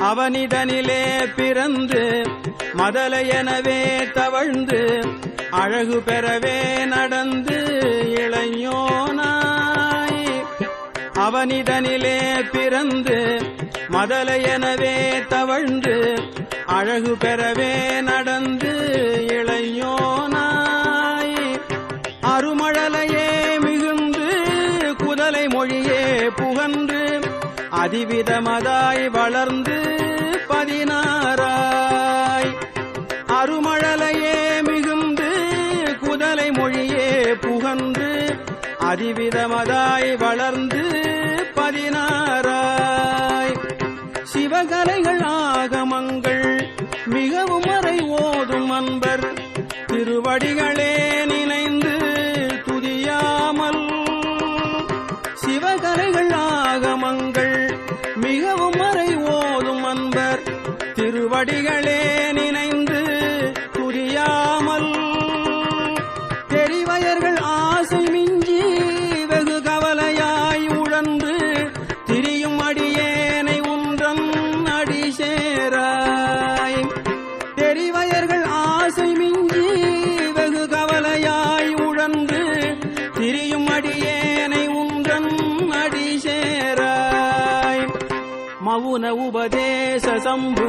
அவனிடனிலே பிறந்து மதலை எனவே தவழ்ந்து அழகு பெறவே நடந்து இளையோனாய் அவனிடனிலே பிறந்து மதலை எனவே தவழ்ந்து அழகு பெறவே நடந்து இளையோனாய் அருமழலையே அதிவிதமதாய் வளர்ந்து பதினாராய் அருமழலையே மிகுந்து குதலை மொழியே புகந்து அதிவிதமதாய் வளர்ந்து பதினாராய் சிவகலைகள் ஆகமங்கள் மிகவும் அறை ஓதும் அன்பர். திருவடிகளே நினைந்து துதியாமல் சிவகலைகள் ஆகமங்கள் படிகளே நினைந்து புரியாமல் தெரிவயர்கள் ஆசை மிஞ்சி வெகு கவலையாய் உழன்று திரியும் அடியேனை உன்றன் அடி சேராய். தெரிவயர்கள் ஆசை மிஞ்சி வெகு கவலையாய் உழன்று திரியும் அடியேனை உன்றன் அடி சேராய். மவுன உபதேச சம்பு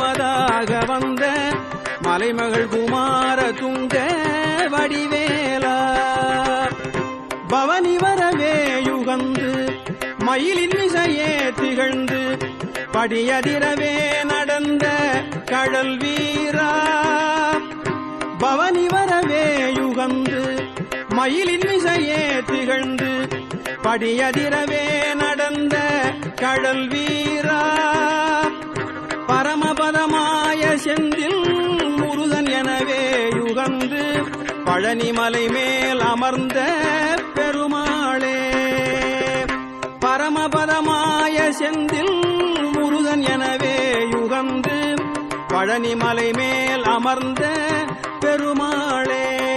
ஒரு வந்த மலைமகள் குமார துங்க வடிவேலா. பவனி வரவே யுகந்து மயிலின் மிசையே திகழ்ந்து படியதிரவே நடந்த கடல் வீரா. பவனி வரவே யுகந்து மயிலின் மிசையே திகழ்ந்து படியதிரவே நடந்த கடல் வீரா. வந்து பழனிமலை மேல் அமர்ந்த பெருமாளே. பரமபதமாய செந்தில் முருகன் எனவே யுகந்து பழனிமலை மேல் அமர்ந்த பெருமாளே.